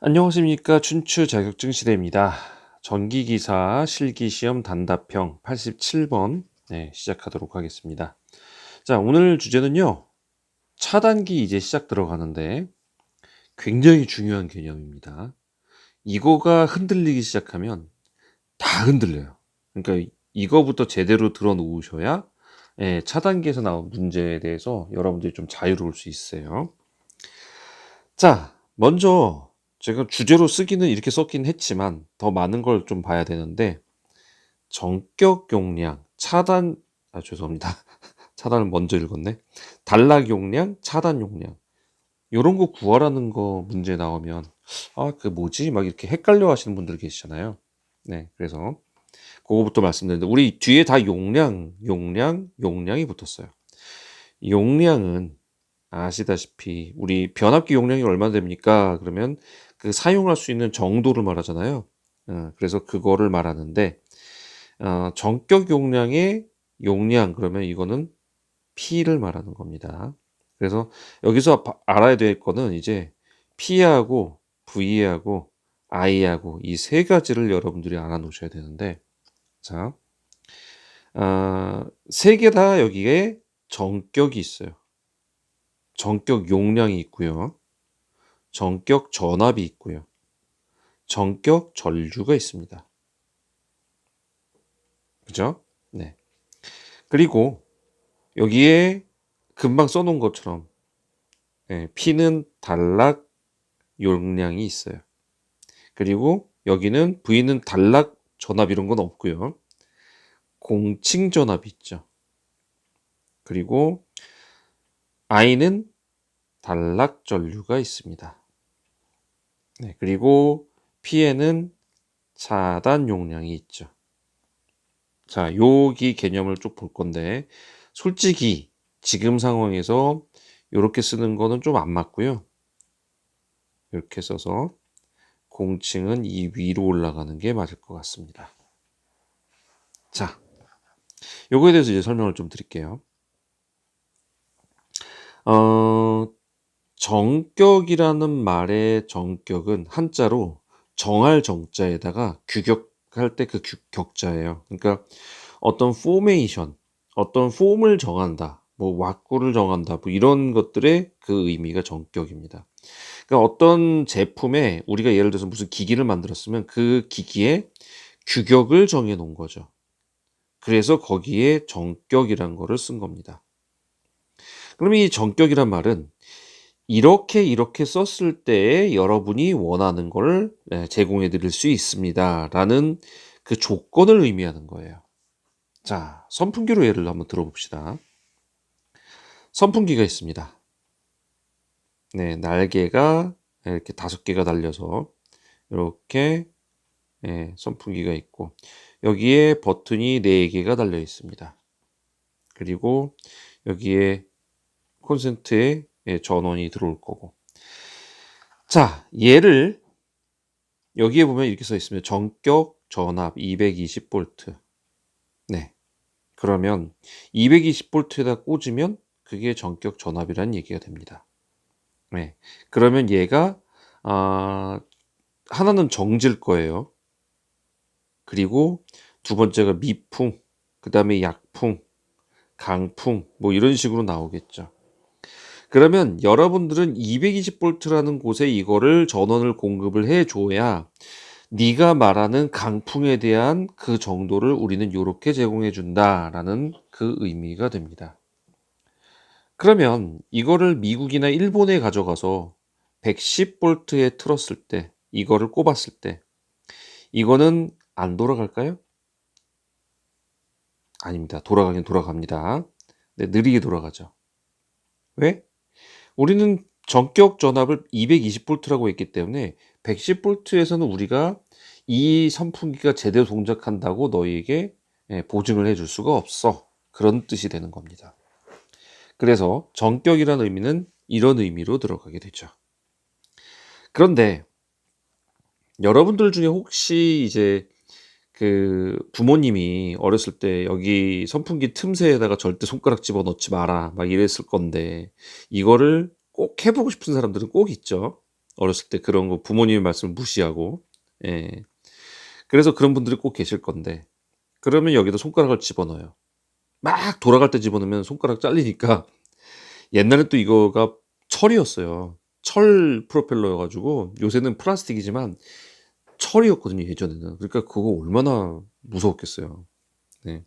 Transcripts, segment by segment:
안녕하십니까. 춘추 자격증 시대입니다. 전기기사 실기시험 단답형 87번 네, 시작하도록 하겠습니다. 자, 오늘 주제는요. 차단기 이제 시작 들어가는데 굉장히 중요한 개념입니다. 이거가 흔들리기 시작하면 다 흔들려요. 그러니까 이거부터 제대로 들어 놓으셔야 예, 차단기에서 나온 문제에 대해서 여러분들이 좀 자유로울 수 있어요. 자, 먼저 제가 주제로 쓰기는 이렇게 썼긴 했지만 더 많은 걸 좀 봐야 되는데 정격 용량, 차단 아 죄송합니다. 차단을 먼저 읽었네. 단락 용량, 차단 용량. 요런 거 구하라는 거 문제 나오면 아, 그 뭐지? 막 이렇게 헷갈려 하시는 분들 계시잖아요. 네. 그래서 그거부터 말씀드리는데 우리 뒤에 다 용량, 용량, 용량이 붙었어요. 용량은 아시다시피 우리 변압기 용량이 얼마나 됩니까? 그러면 그 사용할 수 있는 정도를 말하잖아요. 어, 그래서 그거를 말하는데 어, 전격 용량의 용량 그러면 이거는 P를 말하는 겁니다. 그래서 여기서 바- 알아야 될 거는 이제 P하고 V하고 I하고 이 세 가지를 여러분들이 알아놓으셔야 되는데 자, 아, 세개 다 여기에 정격이 있어요. 정격 용량이 있고요. 정격 전압이 있고요. 정격 전류가 있습니다. 그죠? 네. 그리고 여기에 금방 써놓은 것처럼 예, P는 단락 용량이 있어요. 그리고 여기는 V는 단락 전압 이런 건 없고요. 공칭 전압이 있죠. 그리고 I는 단락 전류가 있습니다. 네, 그리고 P에는 차단 용량이 있죠. 자, 여기 개념을 쭉 볼 건데, 솔직히 지금 상황에서 이렇게 쓰는 거는 좀 안 맞고요. 이렇게 써서 공칭은 이 위로 올라가는 게 맞을 것 같습니다. 자, 요거에 대해서 이제 설명을 좀 드릴게요. 어, 정격이라는 말의 정격은 한자로 정할 정자에다가 규격할 때 그 격자예요. 그러니까 어떤 포메이션, 어떤 폼을 정한다, 뭐 왁구를 정한다, 뭐 이런 것들의 그 의미가 정격입니다. 그러니까 어떤 제품에 우리가 예를 들어서 무슨 기기를 만들었으면 그 기기에 규격을 정해 놓은 거죠. 그래서 거기에 정격이란 거를 쓴 겁니다. 그럼 이 정격이란 말은 이렇게 이렇게 썼을 때 여러분이 원하는 걸 네, 제공해 드릴 수 있습니다. 라는 그 조건을 의미하는 거예요. 자, 선풍기로 예를 한번 들어봅시다. 선풍기가 있습니다. 네, 날개가 이렇게 다섯 개가 달려서 이렇게 네, 선풍기가 있고 여기에 버튼이 네 개가 달려 있습니다. 그리고 여기에 콘센트에 예, 전원이 들어올 거고. 자, 얘를 여기에 보면 이렇게 써 있습니다. 전격 전압 220V. 네. 그러면 220V에다 꽂으면 그게 전격 전압이라는 얘기가 됩니다. 네. 그러면 얘가 아, 하나는 정질 거예요. 그리고 두 번째가 미풍, 그 다음에 약풍, 강풍, 뭐 이런 식으로 나오겠죠. 그러면 여러분들은 220V라는 곳에 이거를 전원을 공급을 해 줘야 네가 말하는 강풍에 대한 그 정도를 우리는 이렇게 제공해 준다라는 그 의미가 됩니다. 그러면 이거를 미국이나 일본에 가져가서 110V에 틀었을 때 이거를 꼽았을 때 이거는 안 돌아갈까요? 아닙니다. 돌아가긴 돌아갑니다. 네, 느리게 돌아가죠. 왜? 우리는 전격 전압을 220V라고 했기 때문에 110V에서는 우리가 이 선풍기가 제대로 동작한다고 너희에게 예, 보증을 해줄 수가 없어. 그런 뜻이 되는 겁니다. 그래서 전격이라는 의미는 이런 의미로 들어가게 되죠. 그런데 여러분들 중에 혹시 이제 그 부모님이 어렸을 때 여기 선풍기 틈새에다가 절대 손가락 집어 넣지 마라 막 이랬을 건데 이거를 꼭 해보고 싶은 사람들은 꼭 있죠. 어렸을 때 그런 거 부모님의 말씀을 무시하고. 예. 그래서 그런 분들이 꼭 계실 건데 그러면 여기다 손가락을 집어넣어요. 막 돌아갈 때 집어넣으면 손가락 잘리니까 옛날에 또 이거가 철이었어요. 철 프로펠러여 가지고 요새는 플라스틱이지만 철이었거든요, 예전에는. 그러니까 그거 얼마나 무서웠겠어요. 네.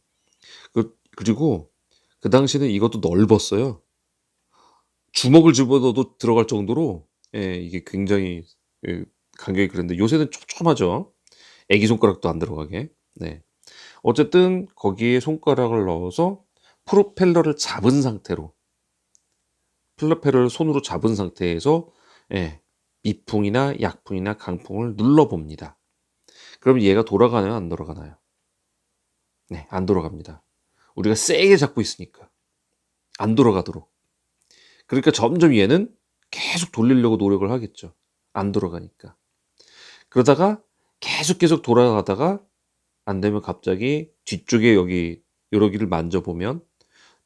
그 그리고 그 당시에는 이것도 넓었어요. 주먹을 집어넣어도 들어갈 정도로 예 이게 굉장히 예 간격이 그랬는데 요새는 촘촘하죠. 애기 손가락도 안 들어가게. 네. 어쨌든 거기에 손가락을 넣어서 프로펠러를 잡은 상태로 프로펠러를 손으로 잡은 상태에서 예 미풍이나 약풍이나 강풍을 눌러 봅니다. 그럼 얘가 돌아가나요? 안 돌아가나요? 네, 안 돌아갑니다. 우리가 세게 잡고 있으니까 안 돌아가도록. 그러니까 점점 얘는 계속 돌리려고 노력을 하겠죠. 안 돌아가니까. 그러다가 계속 계속 돌아가다가 안 되면 갑자기 뒤쪽에 여기 여기를 만져보면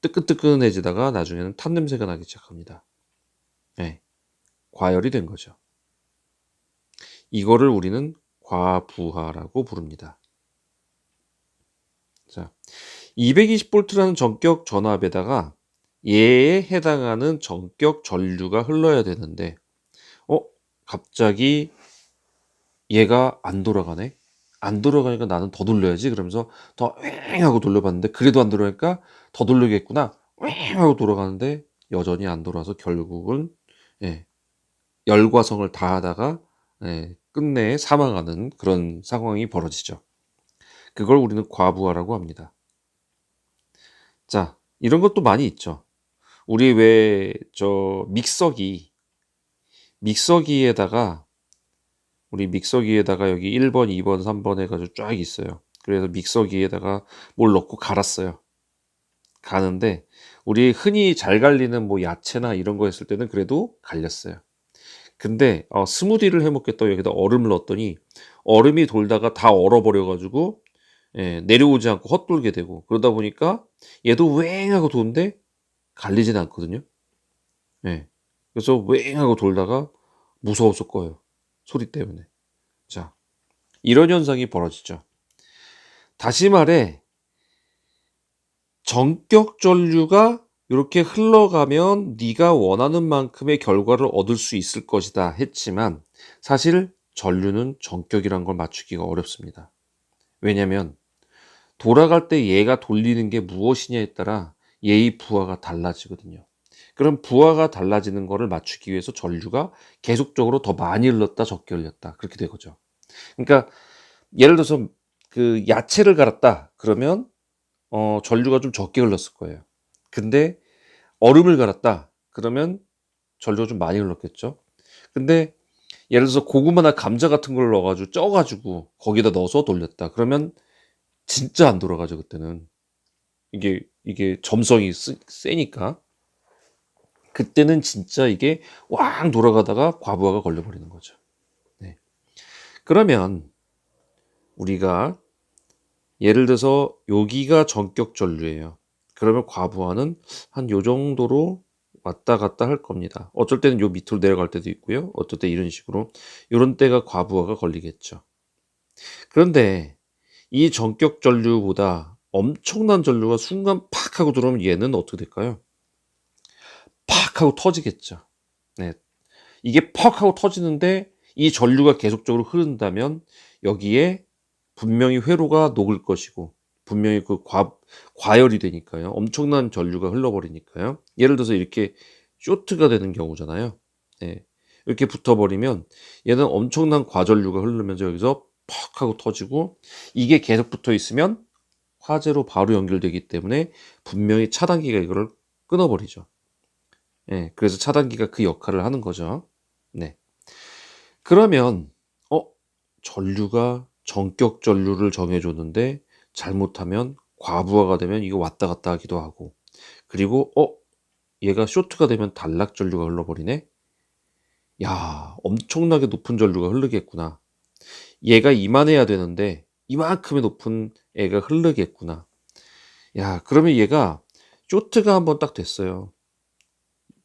뜨끈뜨끈해지다가 나중에는 탄 냄새가 나기 시작합니다. 네, 과열이 된 거죠. 이거를 우리는 과부하라고 부릅니다. 자, 220V라는 전격 전압에다가 얘에 해당하는 전격 전류가 흘러야 되는데, 어, 갑자기 얘가 안 돌아가네? 안 돌아가니까 나는 더 돌려야지. 그러면서 더왱 하고 돌려봤는데, 그래도 안 돌아가니까 더 돌리겠구나. 왱 하고 돌아가는데, 여전히 안 돌아서 결국은, 예, 열과성을 다 하다가, 예, 끝내 사망하는 그런 상황이 벌어지죠. 그걸 우리는 과부하라고 합니다. 자, 이런 것도 많이 있죠. 우리 왜 저 믹서기 믹서기에다가 우리 믹서기에다가 여기 1번, 2번, 3번 해가지고 쫙 있어요. 그래서 믹서기에다가 뭘 넣고 갈았어요. 가는데 우리 흔히 잘 갈리는 뭐 야채나 이런 거 했을 때는 그래도 갈렸어요. 근데 어, 스무디를 해 먹겠다고 여기다 얼음을 넣었더니 얼음이 돌다가 다 얼어버려가지고 예, 내려오지 않고 헛돌게 되고 그러다 보니까 얘도 웽하고 도는데 갈리진 않거든요. 예. 그래서 웽하고 돌다가 무서워서 꺼요. 소리 때문에. 자, 이런 현상이 벌어지죠. 다시 말해, 전격 전류가 이렇게 흘러가면 네가 원하는 만큼의 결과를 얻을 수 있을 것이다 했지만 사실 전류는 전격이란 걸 맞추기가 어렵습니다. 왜냐하면 돌아갈 때 얘가 돌리는 게 무엇이냐에 따라 얘의 부하가 달라지거든요. 그럼 부하가 달라지는 거를 맞추기 위해서 전류가 계속적으로 더 많이 흘렀다 적게 흘렸다 그렇게 되거죠. 그러니까 예를 들어서 그 야채를 갈았다 그러면 어 전류가 좀 적게 흘렀을 거예요. 근데 얼음을 갈았다 그러면 전류가 좀 많이 흘렀겠죠. 근데 예를 들어서 고구마나 감자 같은 걸 넣어가지고 쪄가지고 거기다 넣어서 돌렸다 그러면 진짜 안 돌아가죠 그때는 이게 이게 점성이 쓰, 세니까 그때는 진짜 이게 왕 돌아가다가 과부하가 걸려버리는 거죠. 네. 그러면 우리가 예를 들어서 여기가 전격 전류예요. 그러면 과부하는 한 요 정도로 왔다 갔다 할 겁니다. 어쩔 때는 요 밑으로 내려갈 때도 있고요. 어떨 때 이런 식으로 이런 때가 과부하가 걸리겠죠. 그런데 이 전격 전류보다 엄청난 전류가 순간 팍 하고 들어오면 얘는 어떻게 될까요? 팍 하고 터지겠죠. 네. 이게 팍 하고 터지는데 이 전류가 계속적으로 흐른다면 여기에 분명히 회로가 녹을 것이고 분명히 그 과, 과열이 되니까요. 엄청난 전류가 흘러버리니까요. 예를 들어서 이렇게 쇼트가 되는 경우잖아요. 네. 이렇게 붙어버리면 얘는 엄청난 과전류가 흐르면서 여기서 팍 하고 터지고 이게 계속 붙어 있으면 화재로 바로 연결되기 때문에 분명히 차단기가 이거를 끊어버리죠. 예, 그래서 차단기가 그 역할을 하는 거죠. 네. 그러면, 어, 전류가 전격 전류를 정해줬는데, 잘못하면 과부하가 되면 이거 왔다 갔다 하기도 하고, 그리고, 어, 얘가 쇼트가 되면 단락 전류가 흘러버리네? 야, 엄청나게 높은 전류가 흐르겠구나. 얘가 이만해야 되는데, 이만큼의 높은 애가 흐르겠구나. 야, 그러면 얘가 쇼트가 한번 딱 됐어요.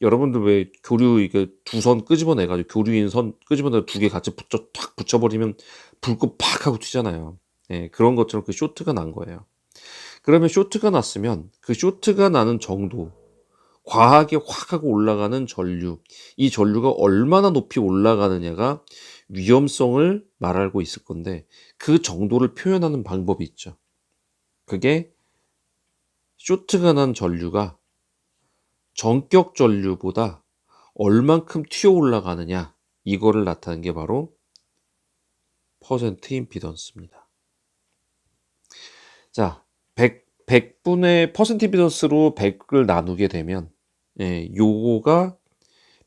여러분들 왜 교류 이게 두 선 끄집어내 가지고 교류인 선 끄집어내 두 개 같이 붙여 탁 붙여버리면 불꽃 팍 하고 튀잖아요. 예, 그런 것처럼 그 쇼트가 난 거예요. 그러면 쇼트가 났으면 그 쇼트가 나는 정도, 과하게 확 하고 올라가는 전류, 이 전류가 얼마나 높이 올라가느냐가 위험성을 말하고 있을 건데 그 정도를 표현하는 방법이 있죠. 그게 쇼트가 난 전류가 전격 전류보다 얼만큼 튀어 올라가느냐 이거를 나타내는 게 바로 퍼센트 임피던스입니다. 자, 100, 100분의 퍼센트 임피던스로 100을 나누게 되면 예, 요거가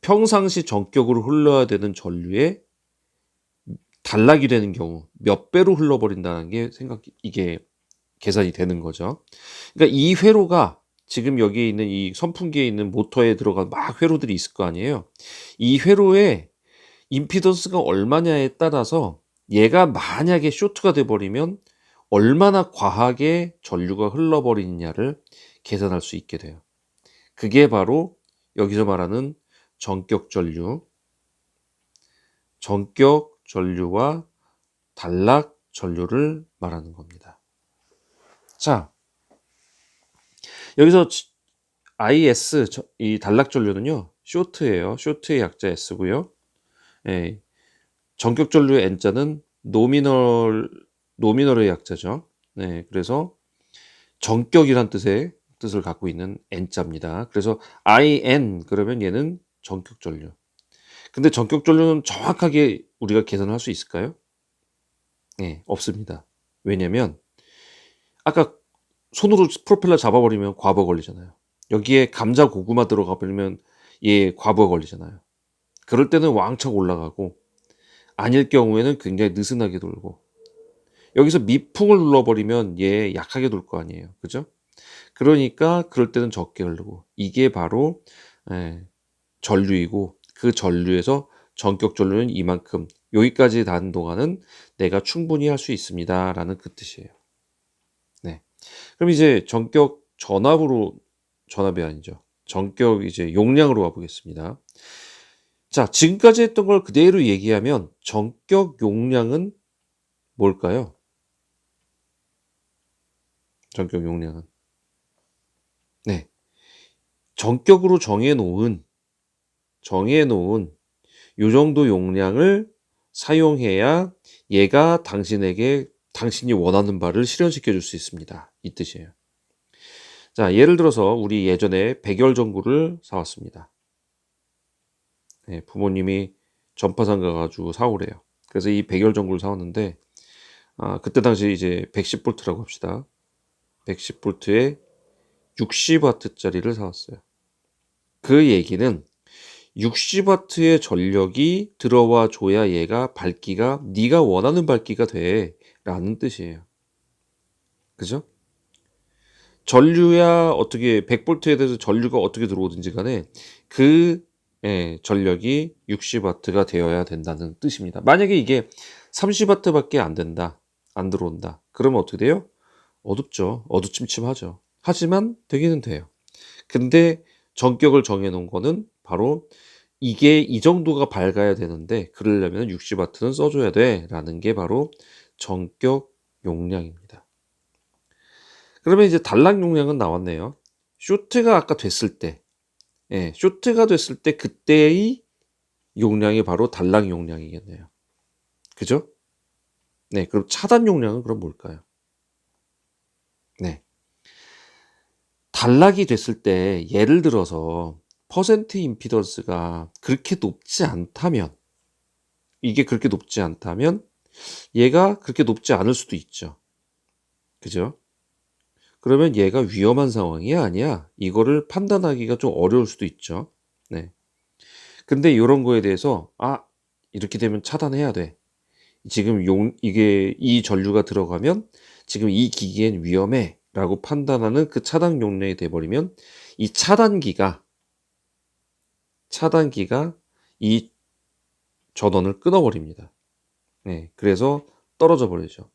평상시 전격으로 흘러야 되는 전류의 단락이 되는 경우 몇 배로 흘러버린다는 게 생각 이게 계산이 되는 거죠. 그러니까 이 회로가 지금 여기에 있는 이 선풍기에 있는 모터에 들어간 막 회로들이 있을 거 아니에요. 이 회로의 임피던스가 얼마냐에 따라서 얘가 만약에 쇼트가 돼 버리면 얼마나 과하게 전류가 흘러버리느냐를 계산할 수 있게 돼요. 그게 바로 여기서 말하는 전격 전류, 전격 전류와 단락 전류를 말하는 겁니다. 자, 여기서 IS 이 단락 전류는요 쇼트예요. 쇼트의 약자 S고요. 예, 전격 전류의 N자는 노미널 노미널의 약자죠. 네, 그래서 전격이란 뜻의 뜻을 갖고 있는 N자입니다. 그래서 IN 그러면 얘는 전격 전류. 근데 전격 전류는 정확하게 우리가 계산을 할 수 있을까요? 네, 없습니다. 왜냐면 아까 손으로 프로펠러 잡아버리면 과부하 걸리잖아요. 여기에 감자 고구마 들어가 버리면 얘 과부하 걸리잖아요. 그럴 때는 왕창 올라가고 아닐 경우에는 굉장히 느슨하게 돌고 여기서 미풍을 눌러버리면 얘 약하게 돌 거 아니에요. 그죠? 그러니까 그럴 때는 적게 흐르고 이게 바로 예, 전류이고 그 전류에서 전격 전류는 이만큼 여기까지 닿는 동안은 내가 충분히 할 수 있습니다. 라는 그 뜻이에요. 네. 그럼 이제 전격 전압으로 전압이 아니죠. 전격 이제 용량으로 가보겠습니다. 자, 지금까지 했던 걸 그대로 얘기하면 전격 용량은 뭘까요? 전격 용량은. 네. 전격으로 정해놓은, 정해놓은 요 정도 용량을 사용해야 얘가 당신에게 당신이 원하는 바를 실현시켜 줄 수 있습니다. 이 뜻이에요. 자, 예를 들어서 우리 예전에 백열 전구를 사왔습니다. 네, 부모님이 전파상 가가지고 사오래요. 그래서 이 백열 전구를 사왔는데, 아, 그때 당시 이제 110V라고 합시다. 110V에 60W짜리를 사왔어요. 그 얘기는 60W의 전력이 들어와 줘야 얘가 밝기가 네가 원하는 밝기가 돼 라는 뜻이에요. 그죠? 전류야 어떻게 100V에 대해서 전류가 어떻게 들어오든지 간에 그 예, 전력이 60W가 되어야 된다는 뜻입니다. 만약에 이게 30W밖에 안 된다. 안 들어온다. 그러면 어떻게 돼요? 어둡죠. 어두침침하죠. 하지만 되기는 돼요. 근데 전격을 정해 놓은 거는 바로 이게 이 정도가 밝아야 되는데 그러려면 60W는 써줘야 돼 라는 게 바로 전격 용량입니다. 그러면 이제 단락 용량은 나왔네요. 쇼트가 아까 됐을 때, 예, 쇼트가 됐을 때 그때의 용량이 바로 단락 용량이겠네요. 그죠? 네, 그럼 차단 용량은 그럼 뭘까요? 네. 단락이 됐을 때 예를 들어서 퍼센트 임피던스가 그렇게 높지 않다면 이게 그렇게 높지 않다면 얘가 그렇게 높지 않을 수도 있죠. 그죠? 그러면 얘가 위험한 상황이 아니야. 이거를 판단하기가 좀 어려울 수도 있죠. 네. 근데 이런 거에 대해서 아 이렇게 되면 차단해야 돼. 지금 용 이게 이 전류가 들어가면 지금 이 기기엔 위험해 라고 판단하는 그 차단 용량이 돼 버리면 이 차단기가 차단기가 이 전원을 끊어버립니다. 네, 그래서 떨어져 버리죠.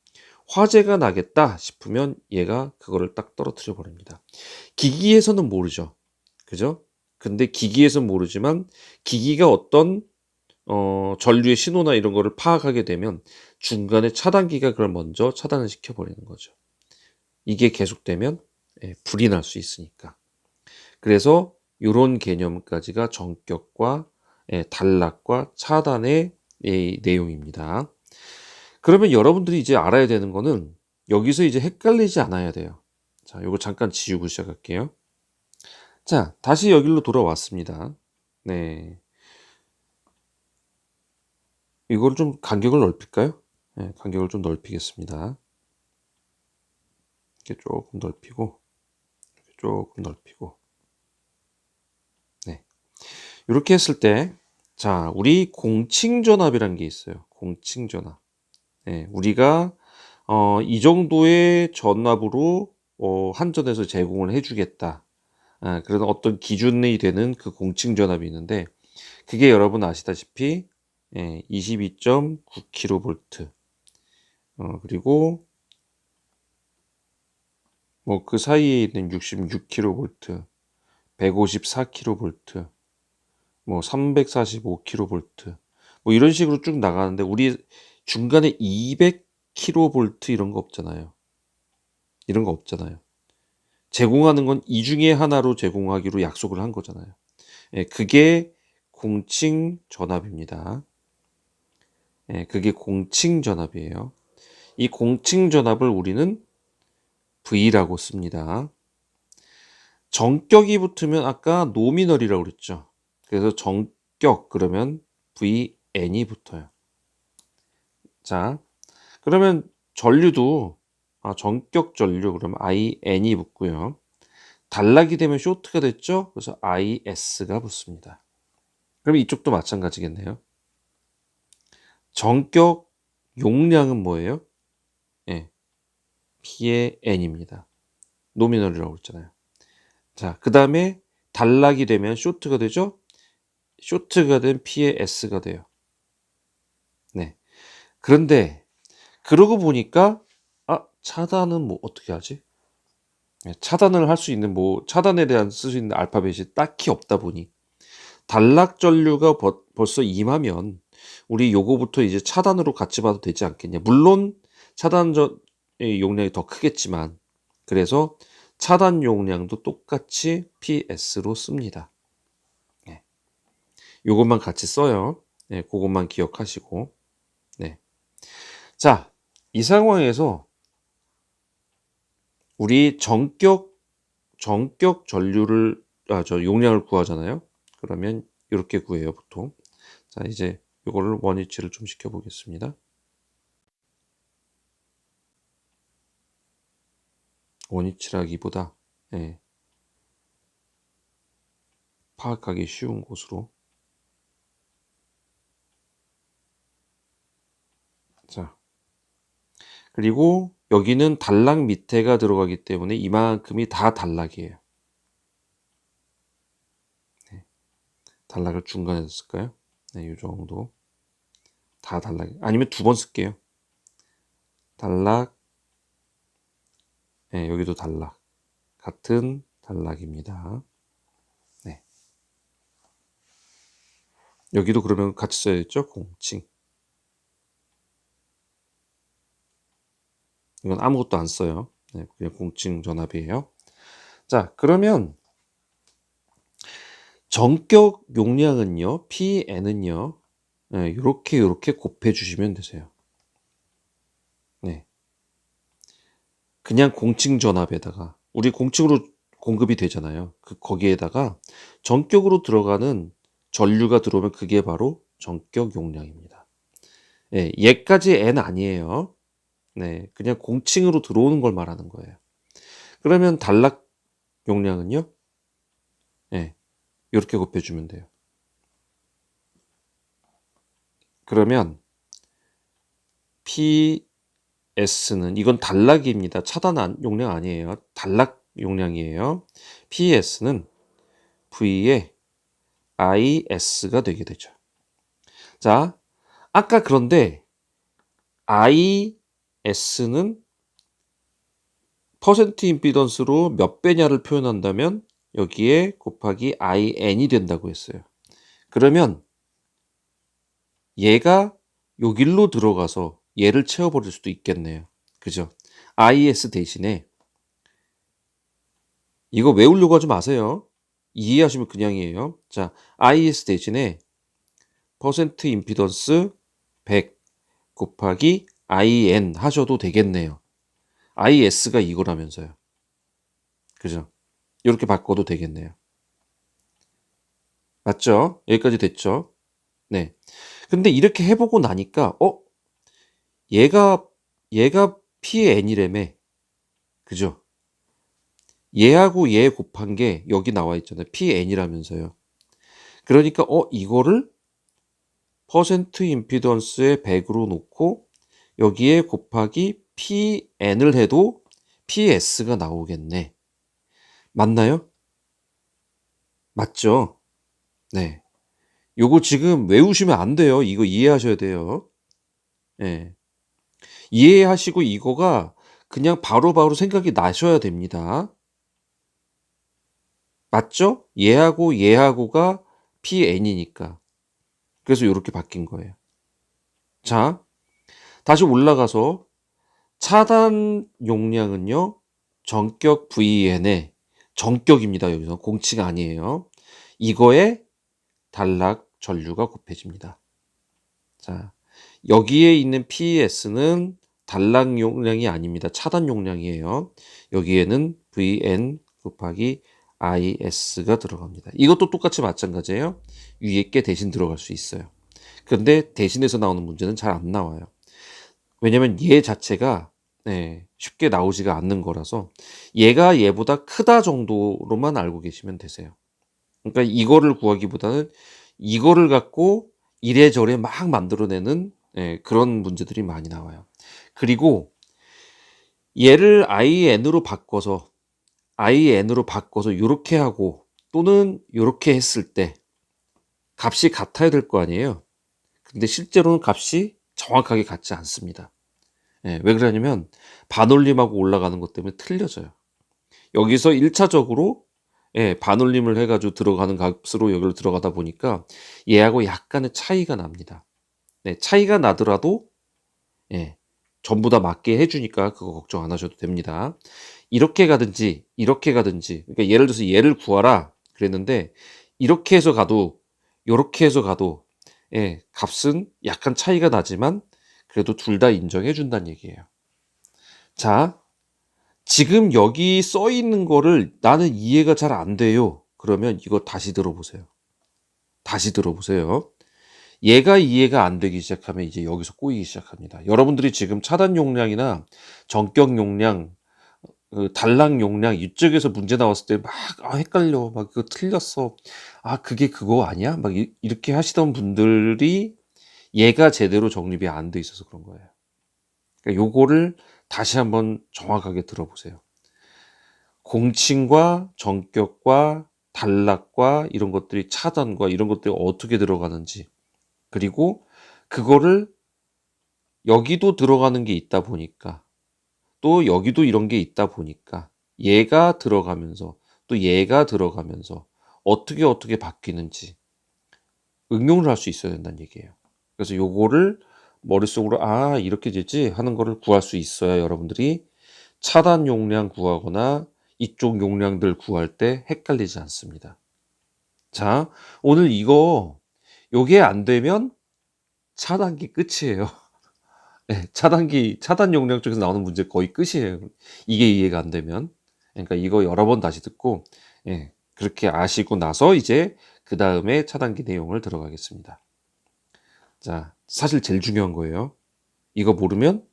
화재가 나겠다 싶으면 얘가 그거를 딱 떨어뜨려 버립니다. 기기에서는 모르죠. 그죠? 근데 기기에선 모르지만 기기가 어떤 어, 전류의 신호나 이런 거를 파악하게 되면 중간에 차단기가 그걸 먼저 차단을 시켜버리는 거죠. 이게 계속되면 예, 불이 날 수 있으니까. 그래서 이런 개념까지가 전격과 예, 단락과 차단의 예, 내용입니다. 그러면 여러분들이 이제 알아야 되는 거는 여기서 이제 헷갈리지 않아야 돼요. 자, 요거 잠깐 지우고 시작할게요. 자, 다시 여기로 돌아왔습니다. 네. 이거를 좀 간격을 넓힐까요? 네, 간격을 좀 넓히겠습니다. 이렇게 조금 넓히고, 이렇게 조금 넓히고. 네. 이렇게 했을 때, 자, 우리 공칭전압이라는 게 있어요. 공칭전압. 네, 우리가 어, 이 정도의 전압으로 어, 한전에서 제공을 해주겠다. 아, 그런 어떤 기준이 되는 그 공칭전압이 있는데, 그게 여러분 아시다시피 예, 22.9kV. 어, 그리고 뭐 그 사이에 있는 66kV, 154kV, 뭐 345kV, 뭐 이런 식으로 쭉 나가는데 우리 중간에 200kV 이런 거 없잖아요. 이런 거 없잖아요. 제공하는 건 이 중에 하나로 제공하기로 약속을 한 거잖아요. 예, 그게 공칭 전압입니다. 예, 그게 공칭 전압이에요. 이 공칭 전압을 우리는 V라고 씁니다. 정격이 붙으면 아까 노미널이라고 그랬죠. 그래서 정격 그러면 VN이 붙어요. 자, 그러면 전류도 아, 정격 전류 그러면 IN이 붙고요. 단락이 되면 쇼트가 됐죠. 그래서 IS가 붙습니다. 그럼 이쪽도 마찬가지겠네요. 정격 용량은 뭐예요? 예. P의 N입니다. 노미널이라고 했잖아요. 자, 그 다음에 단락이 되면 쇼트가 되죠? 쇼트가 된 P의 S가 돼요. 네. 그런데, 그러고 보니까, 아, 차단은 뭐 어떻게 하지? 네, 차단을 할 수 있는 뭐, 차단에 대한 쓸 수 있는 알파벳이 딱히 없다 보니, 단락 전류가 버, 벌써 임하면, 우리 요거부터 이제 차단으로 같이 봐도 되지 않겠냐. 물론 차단의 용량이 더 크겠지만 그래서 차단 용량도 똑같이 PS로 씁니다. 네. 요것만 같이 써요. 네, 그것만 기억하시고. 네. 자, 이 상황에서 우리 정격 정격 전류를 아, 저 용량을 구하잖아요. 그러면 이렇게 구해요, 보통. 자, 이제 이거를 원위치를 좀 시켜 보겠습니다. 원위치라기보다 예, 파악하기 쉬운 곳으로 자 그리고 여기는 단락 밑에가 들어가기 때문에 이만큼이 다 단락이에요. 네, 단락을 중간에 쓸까요? 네, 이 정도. 다 단락. 아니면 두 번 쓸게요. 단락. 네, 여기도 단락. 같은 단락입니다. 네. 여기도 그러면 같이 써야겠죠? 공칭. 이건 아무것도 안 써요. 네, 그냥 공칭 전압이에요. 자, 그러면 정격 용량은요, PN은요, 네, 이렇게 이렇게 곱해 주시면 되세요. 네. 그냥 공칭 전압에다가 우리 공칭으로 공급이 되잖아요. 그 거기에다가 전격으로 들어가는 전류가 들어오면 그게 바로 전격 용량입니다. 네, 얘까지 N 아니에요. 네, 그냥 공칭으로 들어오는 걸 말하는 거예요. 그러면 단락 용량은요? 네, 이렇게 곱해주면 돼요. 그러면 PS는 이건 단락입니다. 차단 용량 아니에요. 단락 용량이에요. PS는 V의 IS가 되게 되죠. 자, 아까 그런데 IS는 퍼센트 임피던스로 몇 배냐를 표현한다면 여기에 곱하기 in이 된다고 했어요. 그러면 얘가 요 길로 들어가서 얘를 채워버릴 수도 있겠네요. 그죠? is 대신에 이거 외우려고 하지 마세요. 이해하시면 그냥이에요. 자, is 대신에 퍼센트 임피던스 100 곱하기 in 하셔도 되겠네요. is가 이거라면서요. 그죠? 이렇게 바꿔도 되겠네요. 맞죠? 여기까지 됐죠? 네. 근데 이렇게 해보고 나니까, 어? 얘가, 얘가 Pn이래매. 그죠? 얘하고 얘 곱한 게 여기 나와 있잖아요. Pn이라면서요. 그러니까, 어, 이거를 퍼센트 임피던스에 100으로 놓고 여기에 곱하기 PN을 해도 PS가 나오겠네. 맞나요? 맞죠? 네. 요거 지금 외우시면 안 돼요. 이거 이해하셔야 돼요. 네. 이해하시고 이거가 그냥 바로바로 바로 생각이 나셔야 됩니다. 맞죠? 얘하고 얘하고가 PN이니까. 그래서 이렇게 바뀐 거예요. 자, 다시 올라가서 차단 용량은요. 전격 VN의 정격입니다. 여기서 공치가 아니에요. 이거에 단락 전류가 곱해집니다. 자, 여기에 있는 PES는 단락 용량이 아닙니다. 차단 용량이에요. 여기에는 VN 곱하기 IS가 들어갑니다. 이것도 똑같이 마찬가지예요. 위에 게 대신 들어갈 수 있어요. 그런데 대신해서 나오는 문제는 잘 안 나와요. 왜냐면 얘 자체가 네, 쉽게 나오지가 않는 거라서 얘가 얘보다 크다 정도로만 알고 계시면 되세요. 그러니까 이거를 구하기보다는 이거를 갖고 이래저래 막 만들어내는 네, 그런 문제들이 많이 나와요. 그리고 얘를 in으로 바꿔서 in으로 바꿔서 이렇게 하고 또는 이렇게 했을 때 값이 같아야 될 거 아니에요. 근데 실제로는 값이 정확하게 같지 않습니다. 예, 왜 그러냐면 반올림하고 올라가는 것 때문에 틀려져요. 여기서 1차적으로 예, 반올림을 해가지고 들어가는 값으로 여기로 들어가다 보니까 얘하고 약간의 차이가 납니다. 네, 차이가 나더라도 예, 전부 다 맞게 해주니까 그거 걱정 안 하셔도 됩니다. 이렇게 가든지 이렇게 가든지 그러니까 예를 들어서 얘를 구하라 그랬는데 이렇게 해서 가도 이렇게 해서 가도 예, 값은 약간 차이가 나지만 그래도 둘 다 인정해 준다는 얘기예요. 자, 지금 여기 써 있는 거를 나는 이해가 잘 안 돼요. 그러면 이거 다시 들어보세요. 다시 들어보세요. 얘가 이해가 안 되기 시작하면 이제 여기서 꼬이기 시작합니다. 여러분들이 지금 차단 용량이나 전격 용량, 그 단락 용량 이쪽에서 문제 나왔을 때 막 아, 헷갈려, 막 그거 틀렸어, 아 그게 그거 아니야? 막 이, 이렇게 하시던 분들이 얘가 제대로 정립이 안 돼 있어서 그런 거예요. 그러니까 요거를 다시 한번 정확하게 들어보세요. 공칭과 전격과 단락과 이런 것들이 차단과 이런 것들이 어떻게 들어가는지 그리고 그거를 여기도 들어가는 게 있다 보니까 또 여기도 이런 게 있다 보니까 얘가 들어가면서 또 얘가 들어가면서 어떻게 어떻게 바뀌는지 응용을 할 수 있어야 된다는 얘기예요. 그래서 요거를 머릿속으로 아 이렇게 되지 하는 거를 구할 수 있어야 여러분들이 차단 용량 구하거나 이쪽 용량들 구할 때 헷갈리지 않습니다. 자 오늘 이거 요게 안 되면 차단기 끝이에요. 네, 차단기 차단 용량 쪽에서 나오는 문제 거의 끝이에요. 이게 이해가 안 되면 그러니까 이거 여러 번 다시 듣고 예, 그렇게 아시고 나서 이제 그 다음에 차단기 내용을 들어가겠습니다. 자, 사실 제일 중요한 거예요. 이거 모르면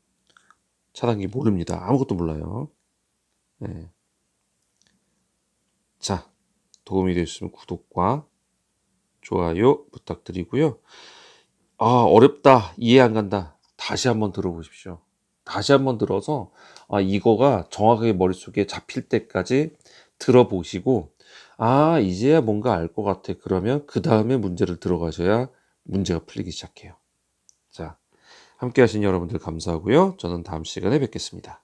차단기 모릅니다. 아무것도 몰라요. 네. 자, 도움이 되셨으면 구독과 좋아요 부탁드리고요. 아, 어렵다. 이해 안 간다. 다시 한번 들어보십시오. 다시 한번 들어서 아, 이거가 정확하게 머릿속에 잡힐 때까지 들어보시고 아, 이제야 뭔가 알 것 같아. 그러면 그 다음에 문제를 들어가셔야 문제가 풀리기 시작해요. 자, 함께 하신 여러분들 감사하고요. 저는 다음 시간에 뵙겠습니다.